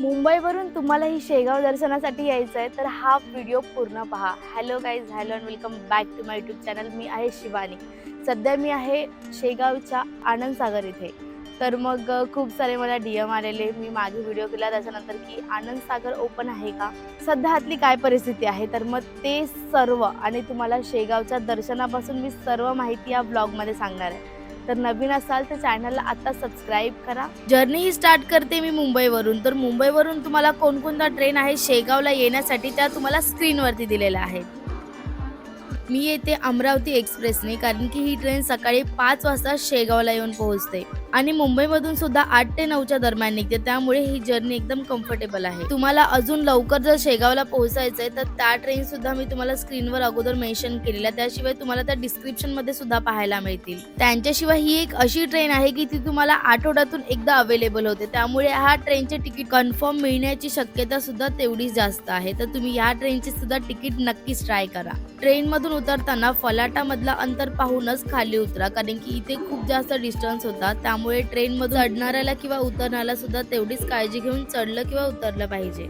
मुंबईवरून तुम्हाला ही शेगाव दर्शनासाठी यायचं आहे तर हा व्हिडिओ पूर्ण पहा. Hello guys hello and welcome back to my YouTube channel मी आहे शिवानी. सध्या मी आहे शेगावच्या आनंद सागर इथे. तर मग खूप सारे मला डी एम आलेले. मी मागे व्हिडिओ केला त्याच्यानंतर की आनंद सागर ओपन आहे का? सध्या हातली काय परिस्थिती आहे? तर मग ते सर्व आणि तुम्हाला शेगावच्या दर्शनापासून मी सर्व माहिती या ब्लॉगमध्ये सांगणार आहे. तर नवीन असाल तर चॅनलला आता सबस्क्राईब करा. जर्नी ही स्टार्ट करते मी मुंबईवरून. तर मुंबईवरून तुम्हाला कोणकोणता ट्रेन आहे शेगावला येण्यासाठी त्या तुम्हाला स्क्रीनवरती दिलेल्या आहेत. मी येते अमरावती एक्सप्रेसने कारण की ही ट्रेन सकाळी पाच वाजता शेगावला येऊन पोहोचते. आणि मुंबईमधून सुद्धा आठ ते नऊच्या दरम्यान निघते. त्यामुळे ही जर्नी एकदम कम्फर्टेबल आहे. तुम्हाला अजून लवकर जर शेगावला पोहोचायचंय तर त्या ट्रेन सुद्धा मी तुम्हाला स्क्रीनवर अगोदर मेन्शन केलेल्या. त्याशिवाय तुम्हाला त्या डिस्क्रिप्शनमध्ये सुद्धा पाहायला मिळतील. त्यांच्याशिवाय ही एक अशी ट्रेन आहे की ती तुम्हाला आठवड्यातून एकदा अवेलेबल होते. त्यामुळे ह्या ट्रेनचे तिकीट कन्फर्म मिळण्याची शक्यता सुद्धा तेवढीच जास्त आहे. तर तुम्ही या ट्रेनचे सुद्धा तिकीट नक्कीच ट्राय करा. ट्रेन मधून उतरताना फलाटा मधला अंतर पाहूनच खाली उतरा कारण की इथे खूप जास्त डिस्टन्स होता. त्यामुळे त्यामुळे ट्रेनमधून चढणाऱ्याला किंवा उतरणाऱ्याला सुद्धा तेवढीच काळजी घेऊन चढलं किंवा उतरलं पाहिजे.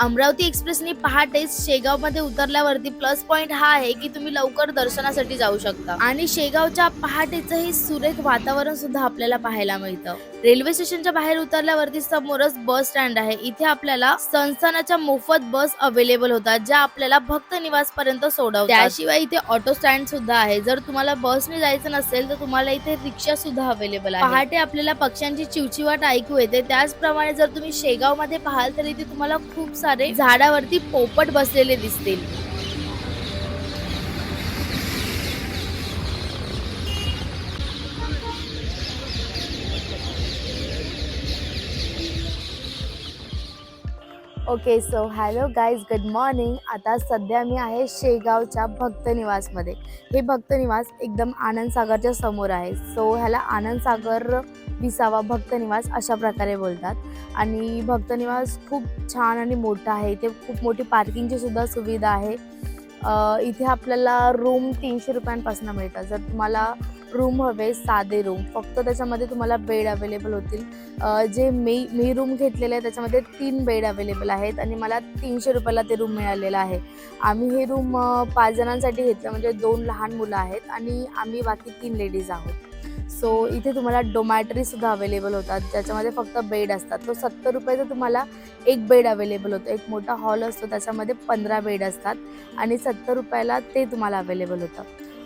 अमरावती एक्सप्रेसने पहाटे शेगावमध्ये उतरल्यावरती प्लस पॉइंट हा आहे की तुम्ही लवकर दर्शनासाठी जाऊ शकता. आणि शेगावच्या पहाटेचं हे सुरेख वातावरण सुद्धा आपल्याला पाहायला मिळतं. रेल्वे स्टेशनच्या बाहेर उतरल्यावरती समोरच बस स्टँड आहे. इथे आपल्याला संस्थानाच्या मोफत बस अवेलेबल होतात ज्या आपल्याला भक्त निवास पर्यंत सोडवतात. त्याशिवाय इथे ऑटो स्टँड सुद्धा आहे. जर तुम्हाला बसने जायचं नसेल तर तुम्हाला इथे रिक्षा सुद्धा अवेलेबल आहे. पहाटे आपल्याला पक्ष्यांची चिवचिवाट ऐकू येते. त्याचप्रमाणे जर तुम्ही शेगावमध्ये पाहाल तर इथे तुम्हाला खूप सारे झाडावरती पोपट बसलेले दिसतील. Okay so hello guys good morning आता सध्या मी आहे शेगावच्या भक्त निवासमध्ये. हे भक्त निवास एकदम आनंद सागरच्या समोर आहे. सो ह्याला आनंद सागर विसावा भक्त निवास अशा प्रकारे बोलतात. आणि भक्त निवास खूप छान आणि मोठा आहे. इथे खूप मोठी पार्किंगची सुद्धा सुविधा आहे. इथे आपल्याला रूम तीनशे रुपयांपासून मिळतात. जर तुम्हाला रूम हवे साधे रूम फक्त त्याच्यामध्ये तुम्हाला बेड अवेलेबल होतील. जे मी मी रूम घेतलेले आहे त्याच्यामध्ये तीन बेड अवेलेबल आहेत आणि मला तीनशे रुपयाला ते रूम मिळालेलं आहे. आम्ही हे रूम पाच जणांसाठी घेतलं म्हणजे दोन लहान मुलं आहेत आणि आम्ही बाकी तीन लेडीज आहोत. सो इथे तुम्हाला डोमॅटरीसुद्धा अवेलेबल होतात. ज्याच्यामध्ये फक्त बेड असतात. तो सत्तर रुपयाचा तुम्हाला एक बेड अवेलेबल होतो. एक मोठा हॉल असतो त्याच्यामध्ये पंधरा बेड असतात आणि सत्तर रुपयाला ते तुम्हाला अवेलेबल होतं.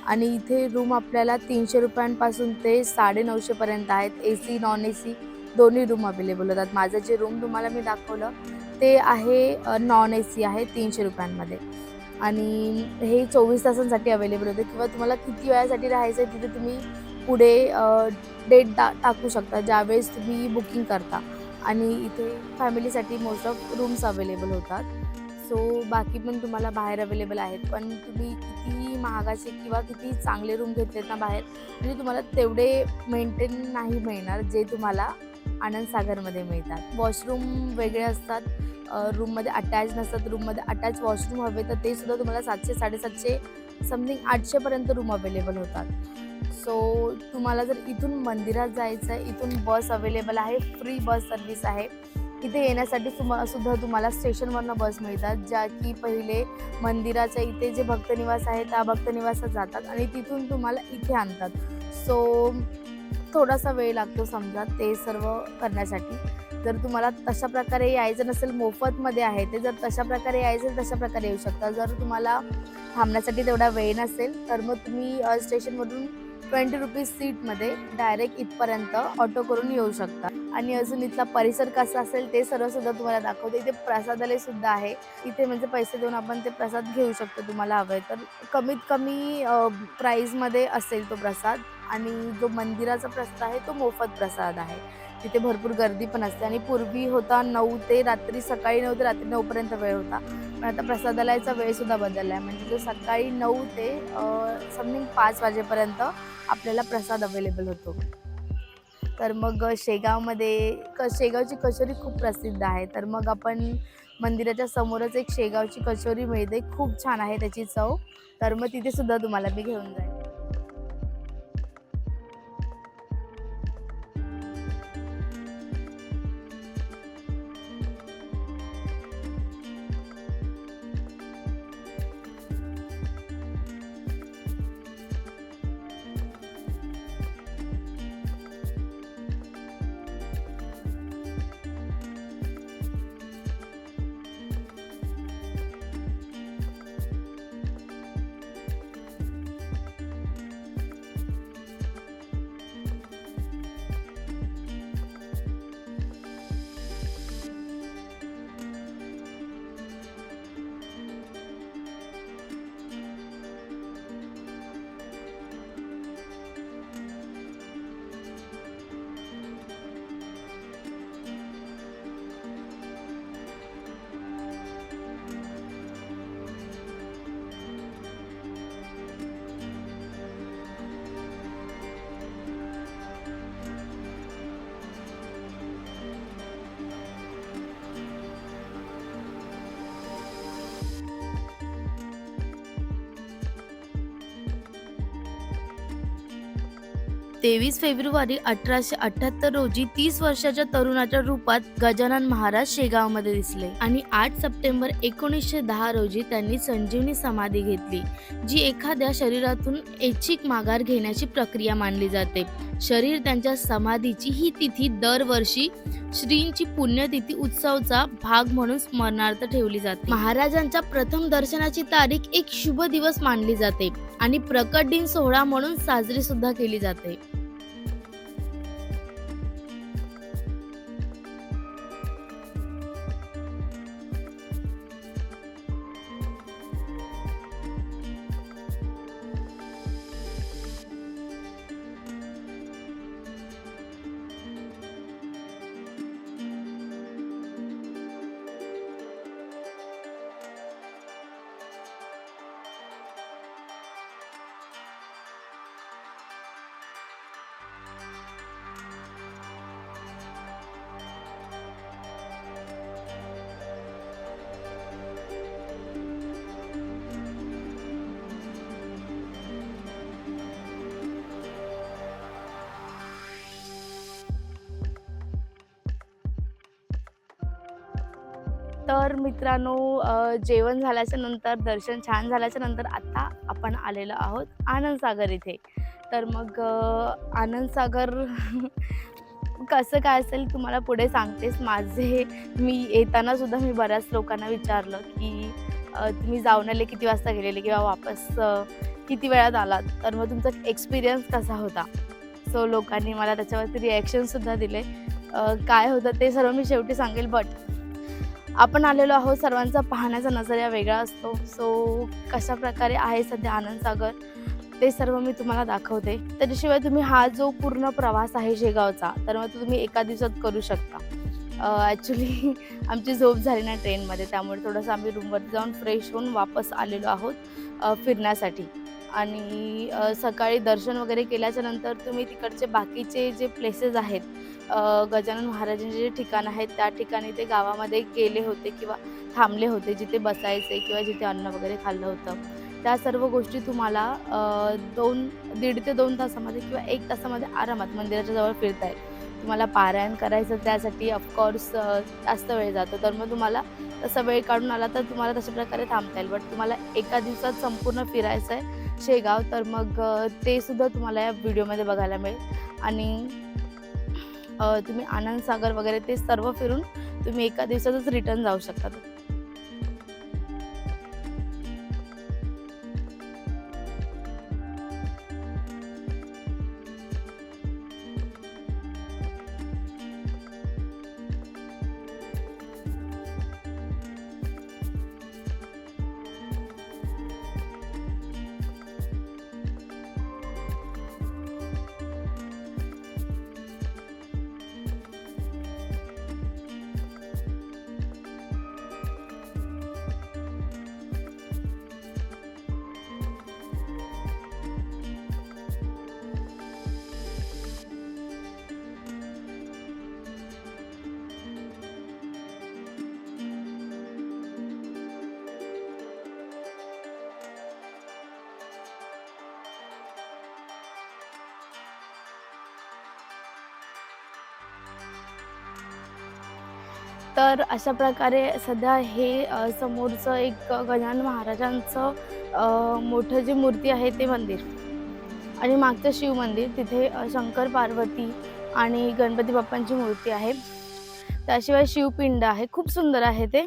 आणि इथे रूम आपल्याला तीनशे रुपयांपासून ते साडे नऊशेपर्यंत आहेत. A C non A C दोन्ही रूम अवेलेबल होतात. माझं जे रूम तुम्हाला मी दाखवलं ते आहे नॉन ए सी आहे तीनशे रुपयांमध्ये. आणि हे चोवीस तासांसाठी अवेलेबल होते. किंवा तुम्हाला किती वेळासाठी राहायचं आहे तिथे तुम्ही पुढे डेट टा टाकू शकता. ज्यावेळेस तुम्ही बुकिंग करता. आणि इथे फॅमिलीसाठी मोस्ट ऑफ रूम्स अवेलेबल होतात. सो बाकी पण तुम्हाला बाहेर अवेलेबल आहेत. पण तुम्ही किती महागाचे किंवा किती चांगले रूम घेतलेत ना बाहेर म्हणजे तुम्हाला तेवढे मेंटेन नाही मिळणार जे तुम्हाला आनंद सागरमध्ये मिळतात. वॉशरूम वेगळे असतात. रूममध्ये अटॅच नसतात. रूममध्ये अटॅच वॉशरूम हवे तर ते सुद्धा तुम्हाला सातशे साडेसातशे समथिंग आठशेपर्यंत रूम अवेलेबल होतात. सो तुम्हाला जर इथून मंदिरात जायचं आहे इथून बस अवेलेबल आहे फ्री बस सर्विस आहे इथे येण्यासाठी सुमा सुद्धा तुम्हाला स्टेशनवरनं बस मिळतात ज्या की पहिले मंदिराच्या इथे जे भक्तनिवास आहे त्या भक्तनिवासात जातात आणि तिथून तुम्हाला इथे आणतात. सो थोडासा वेळ लागतो समजा ते सर्व करण्यासाठी. जर तुम्हाला तशा प्रकारे यायचं नसेल मोफतमध्ये आहे ते जर तशा प्रकारे यायचं तशा प्रकारे येऊ शकता. जर तुम्हाला थांबण्यासाठी तेवढा वेळ नसेल तर मग तुम्ही स्टेशनमधून ट्वेंटी रुपीज सीटमध्ये डायरेक्ट इथपर्यंत ऑटो करून येऊ शकता. आणि अजून इथला परिसर कसा असेल ते सर्व सुद्धा तुम्हाला दाखवते. इथे प्रसादालय सुद्धा आहे. इथे म्हणजे पैसे देऊन आपण ते प्रसाद घेऊ शकतो तुम्हाला हवे. तर कमीत कमी प्राईजमध्ये असेल तो प्रसाद. आणि जो मंदिराचा प्रसाद आहे तो मोफत प्रसाद आहे. तिथे भरपूर गर्दी पण असते. आणि पूर्वी होता नऊ ते रात्री सकाळी नऊ ते रात्री नऊपर्यंत वेळ होता. पण आता प्रसादालयाचा वेळ सुद्धा बदलला आहे. म्हणजे जो सकाळी नऊ ते समथिंग पाच वाजेपर्यंत आपल्याला प्रसाद अवेलेबल होतो. तर मग शेगावमध्ये क शेगावची कचोरी खूप प्रसिद्ध आहे. तर मग आपण मंदिराच्या समोरच एक शेगावची कचोरी मिळते. खूप छान आहे त्याची चव. तर मग तिथेसुद्धा तुम्हाला मी घेऊन जाईल. तेवीस फेब्रुवारी अठराशे अठ्याहत्तर रोजी तीस वर्षाच्या तरुणाच्या रूपात गजानन महाराज शेगावमध्ये दिसले आणि आठ सप्टेंबर एकोणीसशे दहा रोजी त्यांनी संजीवनी समाधी घेतली जी एखाद्या शरीरातून ऐच्छिक माघार घेण्याची प्रक्रिया मानली जाते. शरीर त्यांच्या समाधीची ही तिथी दरवर्षी श्रींची पुण्यतिथी उत्सवचा भाग म्हणून स्मरणार्थ ठेवली जाते. महाराजांच्या प्रथम दर्शनाची तारीख एक शुभ दिवस मानली जाते आणि प्रकट दिन सोहळा म्हणून साजरी सुद्धा केली जाते. तर मित्रांनो जेवण झाल्याच्यानंतर दर्शन छान झाल्याच्यानंतर आत्ता आपण आलेलो आहोत आनंदसागर इथे. तर मग आनंदसागर कसं काय असेल तुम्हाला पुढे सांगतेस. माझे मी येताना सुद्धा मी बऱ्याच लोकांना विचारलं की तुम्ही जाऊन आले किती वाजता गेलेले किंवा वापस किती वेळात आलात? तर मग तुमचा एक्सपिरियन्स कसा होता? सो लोकांनी मला त्याच्यावरती रिॲक्शनसुद्धा दिले. काय होतं ते सर्व मी शेवटी सांगेल बट आपण आलेलो आहोत सर्वांचा पाहण्याचा नजरिया वेगळा असतो. सो कशा प्रकारे आहे सध्या आनंदसागर ते सर्व मी तुम्हाला दाखवते. त्याच्याशिवाय तुम्ही हा जो पूर्ण प्रवास आहे शेगावचा तर मग तो तुम्ही एका दिवसात करू शकता. ॲक्च्युली आमची झोप झाली ना ट्रेनमध्ये त्यामुळे थोडंसं आम्ही रूमवरती जाऊन फ्रेश होऊन वापस आलेलो आहोत फिरण्यासाठी. आणि सकाळी दर्शन वगैरे केल्याच्यानंतर तुम्ही तिकडचे बाकीचे जे प्लेसेस आहेत गजानन महाराजांचे जे ठिकाण आहेत त्या ठिकाणी ते गावामध्ये गेले होते किंवा थांबले होते जिथे बसायचे किंवा जिथे अन्न वगैरे खाल्लं होतं. त्या सर्व गोष्टी तुम्हाला दोन दीड ते दोन तासामध्ये किंवा एक तासामध्ये आरामात मंदिराच्या जवळ फिरता येईल. तुम्हाला पारायण करायचं त्यासाठी ऑफकोर्स जास्त वेळ जातो. तर मग तुम्हाला तसा वेळ काढून आला तर तुम्हाला तशा प्रकारे थांबता येईल. बट तुम्हाला एका दिवसात संपूर्ण फिरायचं आहे शेगाव. तर मग ते सुद्धा तुम्हाला या व्हिडिओमध्ये बघायला मिळेल. आणि तुम्ही आनंद सागर वगैरे ते सर्व फिरून तुम्ही एका दिवसातच रिटर्न जाऊ शकता. तर अशा प्रकारे सध्या हे समोरचं एक गजानन महाराजांचं मोठं जी मूर्ती आहे ते मंदिर. आणि मागचं शिव मंदिर तिथे शंकर पार्वती आणि गणपती बाप्पांची मूर्ती आहे. त्याशिवाय शिवपिंड आहे. खूप सुंदर आहे ते.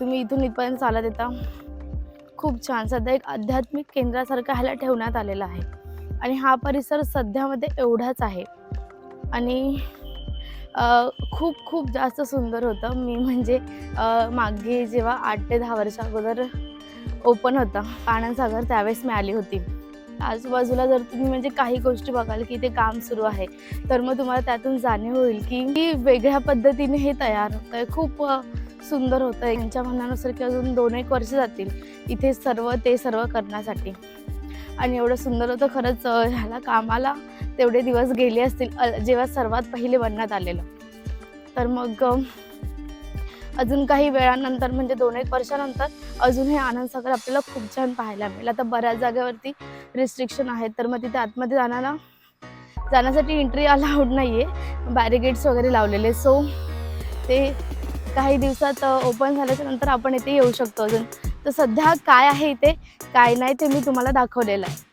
तुम्ही इथून इथपर्यंत चालत येता. खूप छान. सध्या एक आध्यात्मिक केंद्रासारखं ह्याला ठेवण्यात आलेला आहे. आणि हा परिसर सध्यामध्ये एवढाच आहे. आणि खूप खूप जास्त सुंदर होतं. मी म्हणजे मागे जेव्हा आठ ते दहा वर्षा अगोदर ओपन होतं आनंदसागर त्यावेळेस मी आली होती. आजूबाजूला जर तुम्ही म्हणजे काही गोष्टी बघाल की ते काम सुरू आहे तर मग तुम्हाला त्यातून जाणीव होईल की की वेगळ्या पद्धतीने हे तयार होतं आहे खूप सुंदर होतं आहे यांच्या म्हणण्यानुसार की अजून दोन एक वर्ष जातील इथे सर्व ते सर्व करण्यासाठी. आणि एवढं सुंदर होतं खरंच ह्याला कामाला तेवढे दिवस गेले असतील जेव्हा सर्वात पहिले बनण्यात आलेलं. तर मग अजून काही वेळानंतर म्हणजे दोन एक वर्षानंतर अजून हे आनंदसागर आपल्याला खूप छान पाहायला मिळेल. आता बऱ्याच जागेवरती रिस्ट्रिक्शन आहेत तर मग तिथे आतमध्ये जाण्याला जाण्यासाठी एंट्री अलाउड नाही आहे बॅरिगेट्स वगैरे लावलेले. सो ते काही दिवसात ओपन झाल्याच्यानंतर आपण इथे येऊ शकतो अजून. तर सध्या काय आहे इथे? काय नाही ते मी तुम्हाला दाखवलेलं आहे.